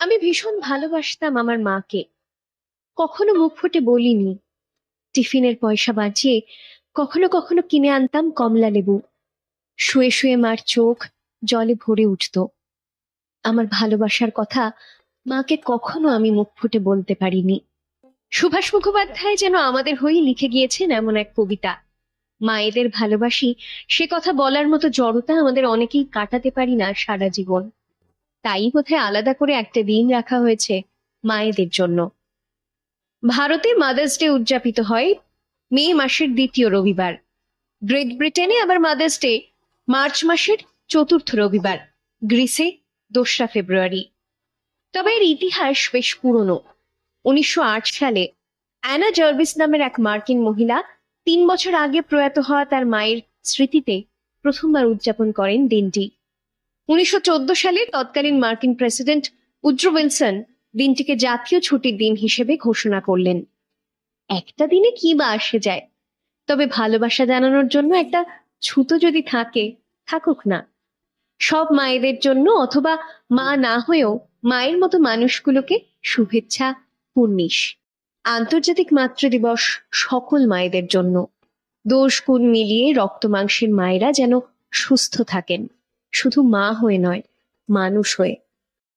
আমি ভীষণ ভালোবাসতাম আমার মাকে। কখনো মুখ ফুটে বলিনি, টিফিনের পয়সা বাঁচিয়ে কখনো কখনো কিনে আনতাম কমলা লেবু। শুয়ে শুয়ে মার চোখ জলে ভরে উঠত। আমার ভালোবাসার কথা মাকে কখনো আমি মুখ ফুটে বলতে পারিনি। সুভাষ মুখোপাধ্যায় যেন আমাদের হয়েই লিখে গিয়েছেন এমন এক কবিতা। মায়েদের ভালোবাসি, সে কথা বলার মতো জড়তা আমাদের অনেকেই কাটাতে পারি না সারা জীবন। তাই বোধহয় আলাদা করে একটা দিন রাখা হয়েছে মায়েদের জন্য। ভারতে মাদার্স ডে উদযাপিত হয় মে মাসের দ্বিতীয় রবিবার। গ্রেট ব্রিটেনে আবার মাদার্স ডে মার্চ মাসের চতুর্থ রবিবার, গ্রিসে দোসরা ফেব্রুয়ারি। তবে এর ইতিহাস বেশ পুরনো। উনিশশো আট সালে অ্যানা জার্ভিস নামের এক মার্কিন মহিলা তিন বছর আগে প্রয়াত হওয়া তার মায়ের স্মৃতিতে প্রথমবার উদযাপন করেন দিনটি। উনিশশো চোদ্দ সালে তৎকালীন মার্কিন প্রেসিডেন্ট উড্রো উইলসন দিনটিকে জাতীয় ছুটির দিন হিসেবে ঘোষণা করলেন। একটা দিনে কি বা আসে যায়, তবে ভালোবাসা জানানোর জন্য একটা ছুতো যদি থাকে, থাকুক না। সব মায়েদের জন্য অথবা মা না হয়েও মায়ের মতো মানুষগুলোকে শুভেচ্ছা পুর্নিশ আন্তর্জাতিক মাতৃ দিবস সকল মায়েদের জন্য। দোষ গুণ মিলিয়ে রক্ত মাংসের মায়েরা যেন সুস্থ থাকেন। শুধু মা হয়ে নয় মানুষ হয়ে।